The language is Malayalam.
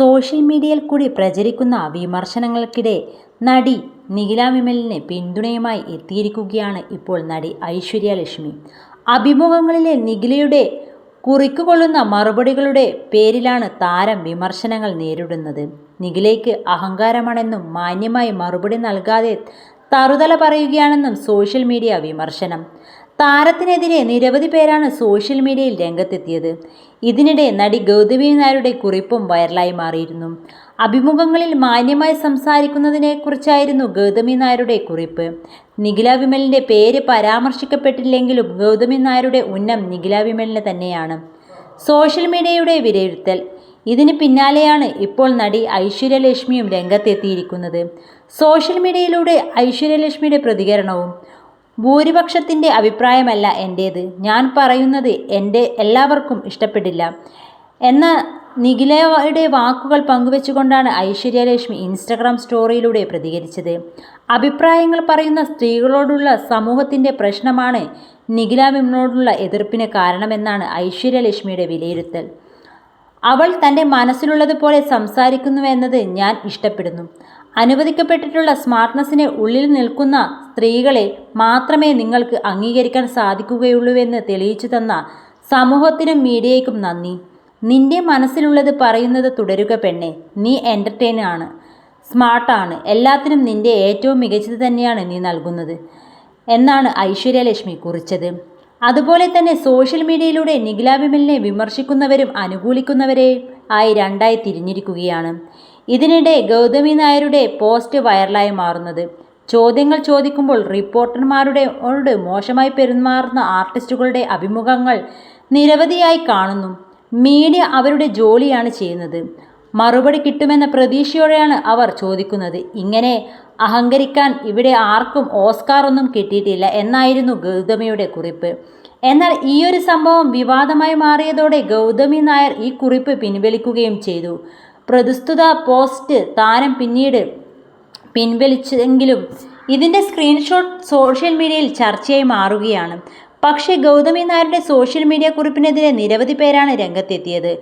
സോഷ്യൽ മീഡിയയിൽ കൂടി പ്രചരിക്കുന്ന വിമർശനങ്ങൾക്കിടെ നടി നിഖില വിമലിന് പിന്തുണയുമായി എത്തിയിരിക്കുകയാണ് ഇപ്പോൾ നടി ഐശ്വര്യ ലക്ഷ്മി. അഭിമുഖങ്ങളിലെ നിഖിലയുടെ കുറിക്കുകൊള്ളുന്ന മറുപടികളുടെ പേരിലാണ് താരം വിമർശനങ്ങൾ നേരിടുന്നത്. നിഖിലയ്ക്ക് അഹങ്കാരമാണെന്നും മാന്യമായി മറുപടി നൽകാതെ തറുതല പറയുകയാണെന്നും സോഷ്യൽ മീഡിയ വിമർശനം. താരത്തിനെതിരെ നിരവധി പേരാണ് സോഷ്യൽ മീഡിയയിൽ രംഗത്തെത്തിയത്. ഇതിനിടെ നടി ഗൗതമി നായരുടെ കുറിപ്പും വൈറലായി മാറിയിരുന്നു. അഭിമുഖങ്ങളിൽ മാന്യമായി സംസാരിക്കുന്നതിനെക്കുറിച്ചായിരുന്നു ഗൗതമി നായരുടെ കുറിപ്പ്. നിഖില വിമലിന്റെ പേര് പരാമർശിക്കപ്പെട്ടില്ലെങ്കിലും ഗൗതമി നായരുടെ ഉന്നം നിഖില വിമലിന് തന്നെയാണ്. സോഷ്യൽ മീഡിയയുടെ വിലയിരുത്തൽ. ഇതിന് പിന്നാലെയാണ് ഇപ്പോൾ നടി ഐശ്വര്യലക്ഷ്മിയും രംഗത്തെത്തിയിരിക്കുന്നത്. സോഷ്യൽ മീഡിയയിലൂടെ ഐശ്വര്യലക്ഷ്മിയുടെ പ്രതികരണവും ഭൂരിപക്ഷത്തിന്റെ അഭിപ്രായമല്ല എന്റേത് ഞാൻ പറയുന്നത് എന്റെ എല്ലാവർക്കും ഇഷ്ടപ്പെട്ടില്ല എന്ന നിഖിലയുടെ വാക്കുകൾ പങ്കുവെച്ചുകൊണ്ടാണ് ഐശ്വര്യലക്ഷ്മി ഇൻസ്റ്റഗ്രാം സ്റ്റോറിയിലൂടെ പ്രതികരിച്ചത്. അഭിപ്രായങ്ങൾ പറയുന്ന സ്ത്രീകളോടുള്ള സമൂഹത്തിന്റെ പ്രശ്നമാണ് നിഖില വിമലിനോടുള്ള എതിർപ്പിന് കാരണമെന്നാണ് ഐശ്വര്യലക്ഷ്മിയുടെ വിലയിരുത്തൽ. അവൾ തന്റെ മനസ്സിലുള്ളതുപോലെ സംസാരിക്കുന്നുവെന്നത് ഞാൻ ഇഷ്ടപ്പെടുന്നു. അനുവദിക്കപ്പെട്ടിട്ടുള്ള സ്മാർട്ട്നെസ്സിന് ഉള്ളിൽ നിൽക്കുന്ന സ്ത്രീകളെ മാത്രമേ നിങ്ങൾക്ക് അംഗീകരിക്കാൻ സാധിക്കുകയുള്ളൂവെന്ന് തെളിയിച്ചു തന്ന സമൂഹത്തിനും മീഡിയയ്ക്കും നന്ദി. നിന്റെ മനസ്സിലുള്ളത് പറയുന്നത് തുടരുക പെണ്ണെ. നീ എന്റർടൈനാണ് സ്മാർട്ടാണ് എല്ലാത്തിനും നിന്റെ ഏറ്റവും മികച്ചത് തന്നെയാണ് നീ നൽകുന്നത്. എന്നാണ് ഐശ്വര്യലക്ഷ്മി കുറിച്ചത്. അതുപോലെ തന്നെ സോഷ്യൽ മീഡിയയിലൂടെ നിഖില വിമലിനെ വിമർശിക്കുന്നവരും അനുകൂലിക്കുന്നവരെ ആയി രണ്ടായി തിരിഞ്ഞിരിക്കുകയാണ്. ഇതിനിടെ ഗൗതമി നായരുടെ പോസ്റ്റ് വൈറലായി മാറുന്നത്. ചോദ്യങ്ങൾ ചോദിക്കുമ്പോൾ റിപ്പോർട്ടർമാരുടെ മോശമായി പെരുമാറുന്ന ആർട്ടിസ്റ്റുകളുടെ അഭിമുഖങ്ങൾ നിരവധിയായി കാണുന്നു. മീഡിയ അവരുടെ ജോലിയാണ് ചെയ്യുന്നത്. മറുപടി കിട്ടുമെന്ന പ്രതീക്ഷയോടെയാണ് അവർ ചോദിക്കുന്നത്. ഇങ്ങനെ അഹങ്കരിക്കാൻ ഇവിടെ ആർക്കും ഓസ്കാർ ഒന്നും കിട്ടിയിട്ടില്ല എന്നായിരുന്നു ഗൗതമിയുടെ കുറിപ്പ്. എന്നാൽ ഈ ഒരു സംഭവം വിവാദമായി മാറിയതോടെ ഗൗതമി നായർ ഈ കുറിപ്പ് പിൻവലിക്കുകയും ചെയ്തു. പ്രതിസ്തുത പോസ്റ്റ് താരം പിന്നീട് പിൻവലിച്ചെങ്കിലും ഇതിന്റെ സ്ക്രീൻഷോട്ട് സോഷ്യൽ മീഡിയയിൽ ചർച്ചയായി മാറുകയാണ്. പക്ഷേ ഗൗതമി നായരുടെ സോഷ്യൽ മീഡിയ കുറിപ്പിനെതിരെ നിരവധി പേരാണ് രംഗത്തെത്തിയത്.